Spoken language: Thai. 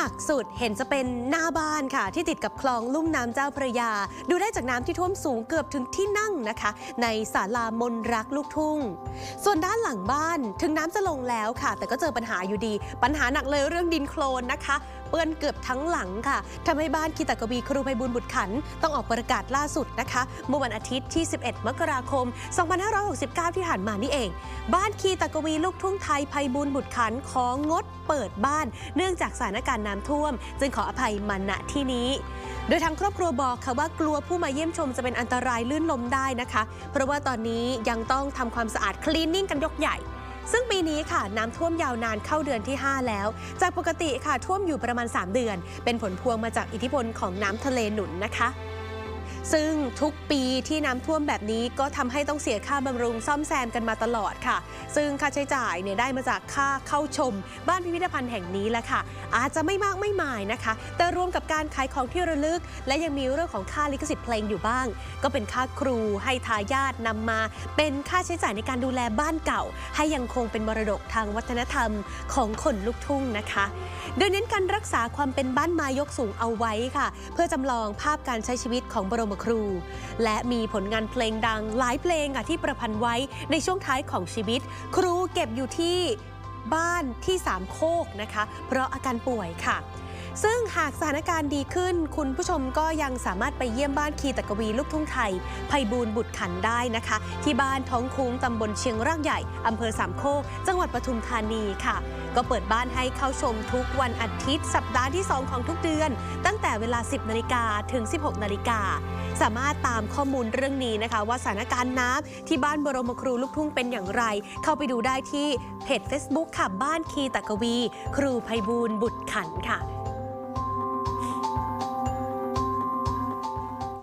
หนักสุดเห็นจะเป็นหน้าบ้านค่ะ ที่ติดกับคลองลุ่มน้ำเจ้าพระยา ดูได้จากน้ำที่ท่วมสูงเกือบถึงที่นั่งนะคะ ในศาลามนรักลูกทุ่ง ส่วนด้านหลังบ้านถึงน้ำจะลงแล้วค่ะ แต่ก็เจอปัญหาอยู่ดี ปัญหาหนักเลยเรื่องดินโคลนนะคะ เปื้อนเกือบทั้งหลังค่ะทำให้บ้านคีตกวีครูไพบุญบุตรขัน ต้องออกประกาศล่าสุดนะคะ เมื่อวันอาทิตย์ที่ 11 มกราคม 2569 ที่ผ่านมานี่เอง บ้านคีตกวีลูกทุ่งไทยไพบุญบุตรขันของงดเปิดบ้าน เนื่องจากสถานการณ์น้ำท่วม จึงขออภัยมาณที่นี้โดยทางครอบครัวบอกค่ะว่ากลัวผู้มาเยี่ยมชมจะเป็นอันตรายลื่นล้มได้นะคะ เพราะว่าตอนนี้ยังต้องทำความสะอาดคลีนนิ่งกันยกใหญ่ ซึ่งปีนี้ค่ะน้ำท่วมยาวนานเข้าเดือนที่ 5 แล้ว จากปกติค่ะท่วมอยู่ประมาณ 3 เดือน เป็นผลพวงมาจากอิทธิพลของน้ำทะเลหนุนนะคะ ซึ่งทุกปีที่น้ำท่วมแบบนี้ก็ทำให้ต้องเสียค่าบำรุงซ่อมแซมกันมาตลอดค่ะ ซึ่งค่าใช้จ่ายเนี่ยได้มาจากค่าเข้าชม บ้านพิพิธภัณฑ์แห่งนี้แหละค่ะ อาจจะไม่มากไม่มายนะคะ แต่รวมกับการขายของที่ระลึก และยังมีเรื่องของค่าลิขสิทธิ์เพลงอยู่บ้าง ก็เป็นค่าครูให้ทายาทนำมา เป็นค่าใช้จ่ายในการดูแลบ้านเก่า ให้ยังคงเป็นมรดกทางวัฒนธรรมของคนลูกทุ่งนะคะ โดยเน้นการรักษาความเป็นบ้านไม้ยกสูงเอาไว้ค่ะ เพื่อจำลองภาพการใช้ชีวิตของบรมครู และมีผลงานเพลงดังหลายเพลงค่ะที่ประพันธ์ไว้ในช่วงท้ายของชีวิต ครูเก็บอยู่ที่บ้านที่สามโคกนะคะ เพราะอาการป่วยค่ะ ซึ่งหากสถานการณ์ดีขึ้น คุณผู้ชมก็ยังสามารถไปเยี่ยมบ้านคีตกวีลูกทุ่งไทยไพบูลย์บุตรขันได้นะคะ ที่บ้านท้องคุ้งตำบลเชียงรากใหญ่อำเภอสามโคกจังหวัดปทุมธานีค่ะ ก็เปิดบ้านให้เข้าชมทุกวันอาทิตย์ สัปดาห์ที่ 2 ของทุกเดือน ตั้งแต่เวลา 10นาฬิกาถึง 16นาฬิกาสามารถตามข้อมูลเรื่องนี้นะคะ ว่าสถานการณ์น้ำที่บ้านบรมครูลูกทุ่งเป็นอย่างไร เข้าไปดูได้ที่เพจ Facebook ค่ะบ้านคีตกวี ครูไพบูลย์บุตรขันค่ะ